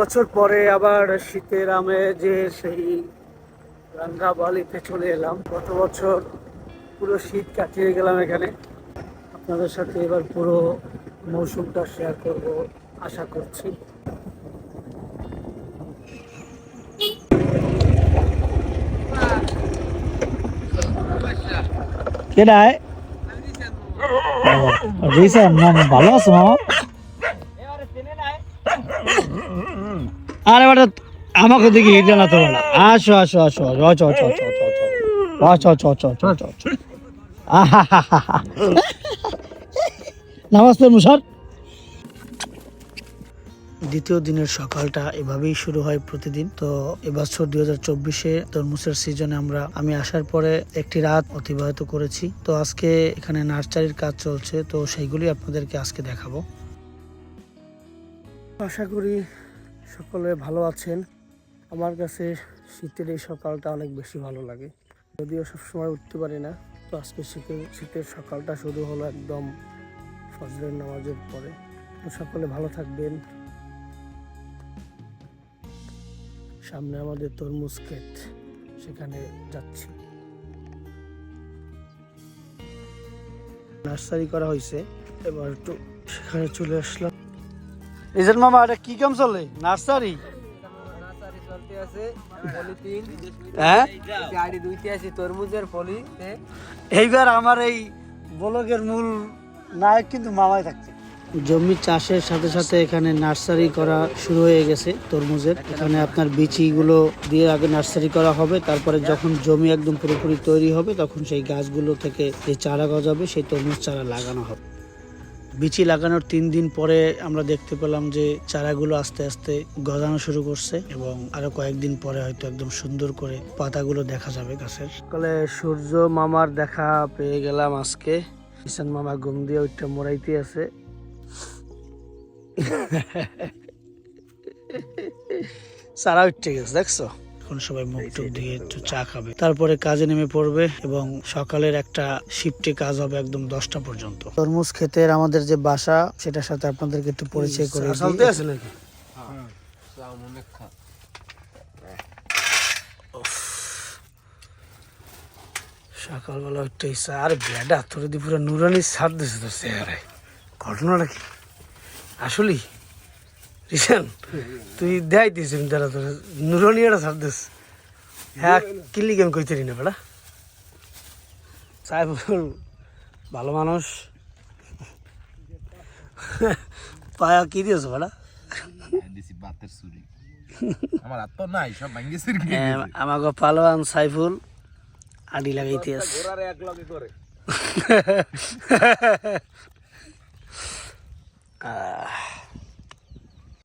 বছর পরে আবার শীতের আমেজে সেই রাঙ্গাবালিতে চলে এলাম। গত বছর পুরো শীত কাটিয়ে গেলাম এখানে। আপনাদের সাথে এবার পুরো মৌসুমটা শেয়ার করব, আশা করছি। মামা ভালো আছো মামা? আরে বেটা আমাকে দেখি হিট জানাতে হবে না আসো আসো আসো আসো আচ্ছা আচ্ছা আচ্ছা আচ্ছা আচ্ছা আচ্ছা আচ্ছা আচ্ছা আচ্ছা আহা নমস্তে মুসার দ্বিতীয় দিনের সকালটা এভাবেই শুরু হয় প্রতিদিন তো এবছর দুই হাজার চব্বিশে তরমুজের সিজনে আমরা আমি আসার পরে একটি রাত অতিবাহিত করেছি তো আজকে এখানে নার্সারির কাজ চলছে তো সেইগুলি আপনাদেরকে আজকে দেখাবো আশা করি সকলে ভালো আছেন। আমার কাছে শীতের এই সকালটা অনেক বেশি ভালো লাগে। যদিও সবসময় উঠতে পারি না, তো আজকে শীতের শীতের সকালটা শুরু হলো একদম ফজরের নামাজের পরে। তো সকলে ভালো থাকবেন। সামনে আমাদের তরমুজ ক্ষেত, সেখানে যাচ্ছি। নার্সারি করা হয়েছে, এবার একটু সেখানে চলে আসলাম। রিজন মামা, এটা কি কাম চলে? নার্সারি? হ্যাঁ? এইবার আমার এই ব্লগের মূল নায়ক কিন্তু মামাই থাকছে। জমি চাষের সাথে সাথে এখানে নার্সারি করা শুরু হয়ে গেছে তরমুজের। এখানে আপনার বিচিগুলো দিয়ে আগে নার্সারি করা হবে, তারপরে যখন জমি একদম পুরোপুরি তৈরি হবে, তখন সেই গাছগুলো থেকে যে চারা গজাবে, সেই তরমুজ চারা লাগানো হবে। বিচি লাগানোর তিন দিন পরে আমরা দেখতে পেলাম যে চারাগুলো আস্তে আস্তে গজানো শুরু করছে এবং আরও কয়েকদিন পরে হয়তো একদম সুন্দর করে পাতাগুলো দেখা যাবে গাছের। সকালে সূর্য মামার দেখা পেয়ে গেলাম আজকে। কিষান মামা ঘুম দিয়ে ওইটা মোড়াইতে আছে। সারা উঠে গেছে, দেখছ? এখন সবাই মুখ টুক দিয়ে একটু চা খাবে। তারপরে কাজে নেমে পড়বে এবং সকালের একটা শিফটে কাজ হবে একদম দশটা পর্যন্ত। তরমুজ ক্ষেতের আমাদের যে বাসা সেটার সাথে আপনাদেরকে একটু পরিচয় করে সকালবেলা উঠতে ইচ্ছা আর ব্যাডা তোর দি পুরো নুরানি সার দিছে তোর চেহারায়। ঘটনাটা কি? আসলে রিসান তুই দেয় দিস দাঁড়া তোর নুরনিয়াটা সার হ্যাঁ কিল্লি কেন কইতে রি না বেড়া সাহেবুল ভালো মানুষ। পায়া কি দিয়েছ বেড়া আমাকে পালোয়ান সাইফুল আডি লাগাইতে আছে। আহ।